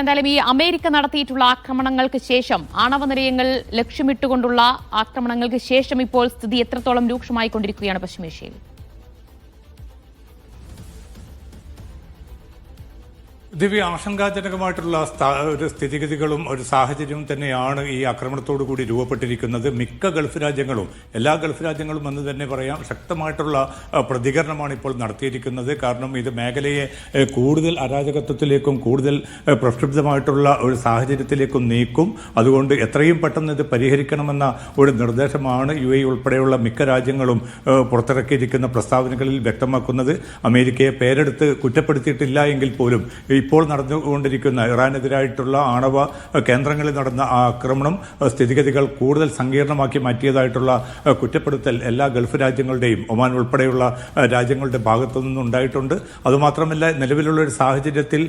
എന്തായാലും ഈ അമേരിക്ക നടത്തിയിട്ടുള്ള ആക്രമണങ്ങൾക്ക് ശേഷം ആണവ നിലയങ്ങൾ ലക്ഷ്യമിട്ടുകൊണ്ടുള്ള ആക്രമണങ്ങൾക്ക് ശേഷം ഇപ്പോൾ സ്ഥിതി എത്രത്തോളം രൂക്ഷമായിക്കൊണ്ടിരിക്കുകയാണ് പശ്ചിമേഷ്യയിൽ? ദിവ്യ ആശങ്കാജനകമായിട്ടുള്ള ഒരു സ്ഥിതിഗതികളും ഒരു സാഹചര്യവും തന്നെയാണ് ഈ ആക്രമണത്തോടു കൂടി രൂപപ്പെട്ടിരിക്കുന്നത്. മിക്ക ഗൾഫ് രാജ്യങ്ങളും എല്ലാ ഗൾഫ് രാജ്യങ്ങളും എന്ന് തന്നെ പറയാം ശക്തമായിട്ടുള്ള പ്രതികരണമാണ് ഇപ്പോൾ നടത്തിയിരിക്കുന്നത്. കാരണം ഇത് മേഖലയെ കൂടുതൽ അരാജകത്വത്തിലേക്കും കൂടുതൽ പ്രക്ഷുബ്ധമായിട്ടുള്ള ഒരു സാഹചര്യത്തിലേക്കും നീക്കും. അതുകൊണ്ട് എത്രയും പെട്ടെന്ന് ഇത് പരിഹരിക്കണമെന്ന ഒരു നിർദ്ദേശമാണ് യു എ ഉൾപ്പെടെയുള്ള മിക്ക രാജ്യങ്ങളും പുറത്തിറക്കിയിരിക്കുന്ന പ്രസ്താവനകളിൽ വ്യക്തമാക്കുന്നത്. അമേരിക്കയെ പേരെടുത്ത് കുറ്റപ്പെടുത്തിയിട്ടില്ല എങ്കിൽ പോലും ഇപ്പോൾ നടന്നുകൊണ്ടിരിക്കുന്ന ഇറാനെതിരായിട്ടുള്ള ആണവ കേന്ദ്രങ്ങളിൽ നടന്ന ആക്രമണം സ്ഥിതിഗതികൾ കൂടുതൽ സങ്കീർണമാക്കി മാറ്റിയതായിട്ടുള്ള കുറ്റപ്പെടുത്തൽ എല്ലാ ഗൾഫ് രാജ്യങ്ങളുടെയും ഒമാൻ ഉൾപ്പെടെയുള്ള രാജ്യങ്ങളുടെ ഭാഗത്തു നിന്നുണ്ടായിട്ടുണ്ട്. അതുമാത്രമല്ല നിലവിലുള്ള ഒരു സാഹചര്യത്തിൽ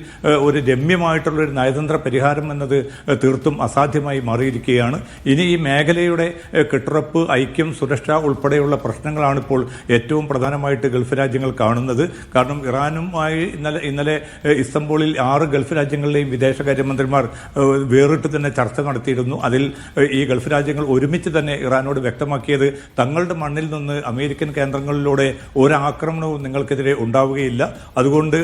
ഒരു രമ്യമായിട്ടുള്ള ഒരു നയതന്ത്ര പരിഹാരം എന്നത് തീർത്തും അസാധ്യമായി മാറിയിരിക്കുകയാണ്. ഇനി ഈ മേഖലയുടെ കെട്ടുറപ്പ് ഐക്യം സുരക്ഷ ഉൾപ്പെടെയുള്ള പ്രശ്നങ്ങളാണ് ഇപ്പോൾ ഏറ്റവും പ്രധാനമായിട്ട് ഗൾഫ് രാജ്യങ്ങൾ കാണുന്നത്. കാരണം ഇറാനുമായി ഇന്നലെ ഇന്നലെ ഏഹ്, ഇസ്തംബൂളിൽ ആറ് ഗൾഫ് രാജ്യങ്ങളിലെയും വിദേശകാര്യമന്ത്രിമാർ വേറിട്ട് തന്നെ ചർച്ച നടത്തിയിരുന്നു. അതിൽ ഈ ഗൾഫ് രാജ്യങ്ങൾ ഒരുമിച്ച് തന്നെ ഇറാനോട് വ്യക്തമാക്കിയത് തങ്ങളുടെ മണ്ണിൽ നിന്ന് അമേരിക്കൻ കേന്ദ്രങ്ങളിലൂടെ ഒരാക്രമണവും നിങ്ങൾക്കെതിരെ ഉണ്ടാവുകയില്ല. അതുകൊണ്ട്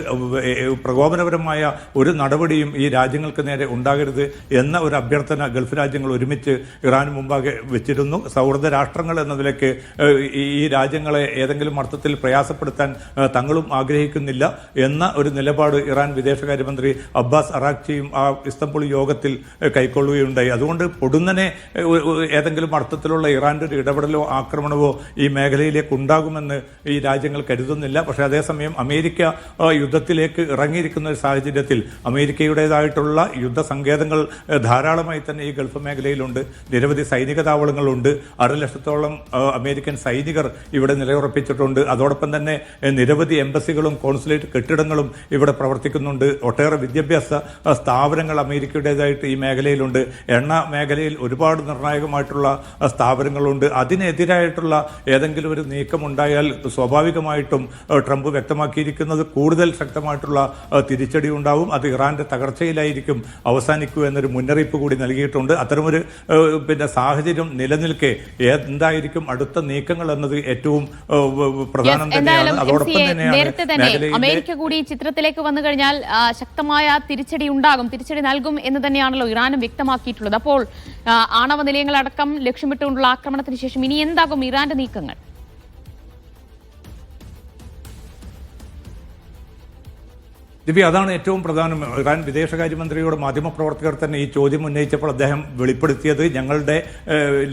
പ്രകോപനപരമായ ഒരു നടപടിയും ഈ രാജ്യങ്ങൾക്ക് നേരെ ഉണ്ടാകരുത് എന്ന ഒരു അഭ്യർത്ഥന ഗൾഫ് രാജ്യങ്ങൾ ഒരുമിച്ച് ഇറാന് മുമ്പാകെ വെച്ചിരുന്നു. സൗഹൃദ രാഷ്ട്രങ്ങൾ എന്നതിലേക്ക് ഈ രാജ്യങ്ങളെ ഏതെങ്കിലും അർത്ഥത്തിൽ പ്രയാസപ്പെടുത്താൻ തങ്ങളും ആഗ്രഹിക്കുന്നില്ല എന്ന ഒരു നിലപാട് ഇറാൻ വിദേശകാര്യമന്ത്രി അബ്ബാസ് അറാഖ്ചിയും ആ ഇസ്തംബുൾ യോഗത്തിൽ കൈക്കൊള്ളുകയുണ്ടായി. അതുകൊണ്ട് പൊടുന്നനെ ഏതെങ്കിലും അർത്ഥത്തിലുള്ള ഇറാന്റെ ഒരു ഇടപെടലോ ആക്രമണമോ ഈ മേഖലയിലേക്ക് ഉണ്ടാകുമെന്ന് ഈ രാജ്യങ്ങൾ കരുതുന്നില്ല. പക്ഷേ അതേസമയം അമേരിക്ക യുദ്ധത്തിലേക്ക് ഇറങ്ങിയിരിക്കുന്ന ഒരു സാഹചര്യത്തിൽ അമേരിക്കയുടേതായിട്ടുള്ള യുദ്ധ സങ്കേതങ്ങൾ ധാരാളമായി തന്നെ ഈ ഗൾഫ് മേഖലയിലുണ്ട്. നിരവധി സൈനിക താവളങ്ങളുണ്ട്. അര ലക്ഷത്തോളം അമേരിക്കൻ സൈനികർ ഇവിടെ നിലയുറപ്പിച്ചിട്ടുണ്ട്. അതോടൊപ്പം തന്നെ നിരവധി എംബസികളും കോൺസുലേറ്റ് കെട്ടിടങ്ങളും ഇവിടെ പ്രവർത്തിക്കുന്നുണ്ട്. ഒട്ടേറെ വിദ്യാഭ്യാസ സ്ഥാപനങ്ങൾ അമേരിക്കയുടേതായിട്ട് ഈ മേഖലയിലുണ്ട്. എണ്ണ മേഖലയിൽ ഒരുപാട് നിർണായകമായിട്ടുള്ള സ്ഥാപനങ്ങളുണ്ട്. അതിനെതിരായിട്ടുള്ള ഏതെങ്കിലും ഒരു നീക്കം ഉണ്ടായാൽ സ്വാഭാവികമായിട്ടും ട്രംപ് വ്യക്തമാക്കിയിരിക്കുന്നത് കൂടുതൽ ശക്തമായിട്ടുള്ള തിരിച്ചടി ഉണ്ടാവും. അത് ഇറാന്റെ തകർച്ചയിലായിരിക്കും അവസാനിക്കൂ എന്നൊരു മുന്നറിയിപ്പ് കൂടി നൽകിയിട്ടുണ്ട്. അത്തരമൊരു പിന്നെ സാഹചര്യം നിലനിൽക്കെ എന്തായിരിക്കും അടുത്ത നീക്കങ്ങൾ എന്നത് ഏറ്റവും പ്രധാനം തന്നെയാണ്. അതോടൊപ്പം തന്നെയാണ് തന്നെ അമേരിക്ക കൂടി ചിത്രത്തിലേക്ക് വന്നു കഴിഞ്ഞാൽ ശക്തമായ തിരിച്ചടി ഉണ്ടാകും. തിരിച്ചടി നൽകും എന്ന് തന്നെയാണല്ലോ ഇറാനും വ്യക്തമാക്കിയിട്ടുള്ളത്. അപ്പോൾ ആണവ നിലയങ്ങളടക്കം ലക്ഷ്യമിട്ടുകൊണ്ടുള്ള ആക്രമണത്തിന് ശേഷം ഇനി എന്താകും ഇറാന്റെ നീക്കങ്ങൾ? ദിവ്യ അതാണ് ഏറ്റവും പ്രധാനം. ഇറാൻ വിദേശകാര്യമന്ത്രിയോട് മാധ്യമപ്രവർത്തകർ തന്നെ ഈ ചോദ്യം ഉന്നയിച്ചപ്പോൾ അദ്ദേഹം വെളിപ്പെടുത്തിയത് ഞങ്ങളുടെ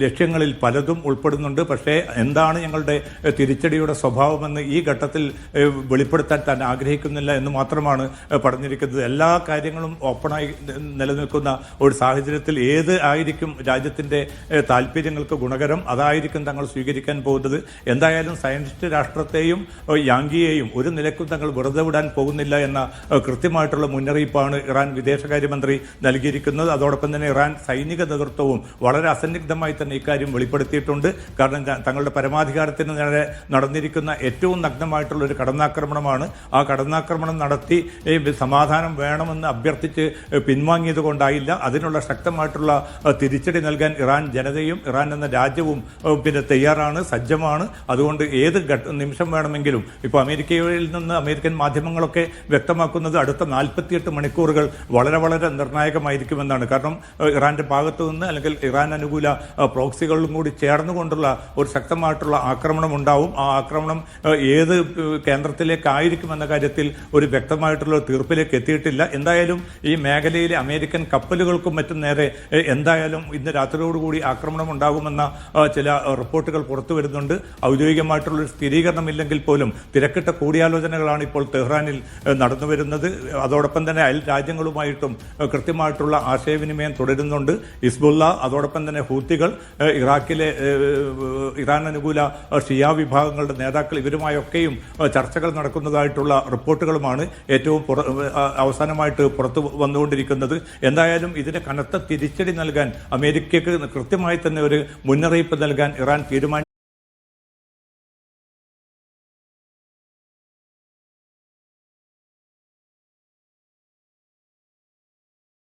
ലക്ഷ്യങ്ങളിൽ പലതും ഉൾപ്പെടുന്നുണ്ട്. പക്ഷേ എന്താണ് ഞങ്ങളുടെ തിരിച്ചടിയുടെ സ്വഭാവമെന്ന് ഈ ഘട്ടത്തിൽ വെളിപ്പെടുത്താൻ താൻ ആഗ്രഹിക്കുന്നില്ല എന്ന് മാത്രമാണ് പറഞ്ഞിരിക്കുന്നത്. എല്ലാ കാര്യങ്ങളും ഓപ്പണായി നിലനിൽക്കുന്ന ഒരു സാഹചര്യത്തിൽ ഏത് ആയിരിക്കും രാജ്യത്തിന്റെ ഏഹ്, താല്പര്യങ്ങൾക്ക് ഗുണകരം? അതായിരിക്കും തങ്ങൾ സ്വീകരിക്കാൻ പോകുന്നത്. എന്തായാലും സയന്റിസ്റ്റ് രാഷ്ട്രത്തെയും യാങ്കിയെയും ഒരു നിലക്കും തങ്ങൾ വെറുതെ വിടാൻ പോകുന്നില്ല എന്ന കൃത്യമായിട്ടുള്ള മുന്നറിയിപ്പാണ് ഇറാൻ വിദേശകാര്യമന്ത്രി നൽകിയിരിക്കുന്നത്. അതോടൊപ്പം തന്നെ ഇറാൻ സൈനിക നേതൃത്വവും വളരെ അസന്നിഗ്ധമായി തന്നെ ഇക്കാര്യം വെളിപ്പെടുത്തിയിട്ടുണ്ട്. കാരണം തങ്ങളുടെ പരമാധികാരത്തിന് നേരെ നടന്നിരിക്കുന്ന ഏറ്റവും നഗ്നമായിട്ടുള്ള ഒരു കടന്നാക്രമണമാണ്. ആ കടന്നാക്രമണം നടത്തി സമാധാനം വേണമെന്ന് അഭ്യർത്ഥിച്ച് പിൻവാങ്ങിയത് കൊണ്ടായില്ല. അതിനുള്ള ശക്തമായിട്ടുള്ള തിരിച്ചടി നൽകാൻ ഇറാൻ ജനതയും ഇറാൻ എന്ന രാജ്യവും പിന്നെ തയ്യാറാണ് സജ്ജമാണ്. അതുകൊണ്ട് ഏത് നിമിഷം വേണമെങ്കിലും ഇപ്പോൾ അമേരിക്കയിൽ നിന്ന് അമേരിക്കൻ മാധ്യമങ്ങളൊക്കെ വ്യക്തമാക്കുന്നത് അടുത്ത നാൽപ്പത്തിയെട്ട് മണിക്കൂറുകൾ വളരെ വളരെ നിർണായകമായിരിക്കുമെന്നാണ്. കാരണം ഇറാന്റെ ഭാഗത്തു നിന്ന് അല്ലെങ്കിൽ ഇറാൻ അനുകൂല പ്രോക്സികളും കൂടി ചേർന്നുകൊണ്ടുള്ള ഒരു ശക്തമായിട്ടുള്ള ആക്രമണം ഉണ്ടാവും ആ ആക്രമണം ഏത് കേന്ദ്രത്തിലേക്കായിരിക്കും എന്ന കാര്യത്തിൽ ഒരു വ്യക്തമായിട്ടുള്ള തീർപ്പിലേക്ക് എത്തിയിട്ടില്ല. എന്തായാലും ഈ മേഖലയിലെ അമേരിക്കൻ കപ്പലുകൾക്കും മറ്റും നേരെ എന്തായാലും ഇന്ന് രാത്രിയോടുകൂടി ആക്രമണം ഉണ്ടാകുമെന്ന ചില റിപ്പോർട്ടുകൾ പുറത്തു വരുന്നുണ്ട്. ഔദ്യോഗികമായിട്ടുള്ള സ്ഥിരീകരണമില്ലെങ്കിൽ പോലും തിരക്കിട്ട കൂടിയാലോചനകളാണ് ഇപ്പോൾ തെഹ്റാനിൽ ഏഹ്, നടന്നു വരുന്നത്. അതോടൊപ്പം തന്നെ അയൽ രാജ്യങ്ങളുമായിട്ടും കൃത്യമായിട്ടുള്ള ആശയവിനിമയം തുടരുന്നുണ്ട്. ഹിസ്ബുള്ള അതോടൊപ്പം തന്നെ ഹൂത്തികൾ ഇറാഖിലെ ഇറാൻ അനുകൂല ഷിയ വിഭാഗങ്ങളുടെ നേതാക്കൾ ഇവരുമായൊക്കെയും ചർച്ചകൾ നടക്കുന്നതായിട്ടുള്ള റിപ്പോർട്ടുകളുമാണ് ഏറ്റവും അവസാനമായിട്ട് പുറത്തു വന്നുകൊണ്ടിരിക്കുന്നത്. എന്തായാലും ഇതിന് കനത്ത തിരിച്ചടി നൽകാൻ അമേരിക്കയ്ക്ക് കൃത്യമായി തന്നെ ഒരു മുന്നറിയിപ്പ് നൽകാൻ ഇറാൻ തീരുമാനിച്ചു.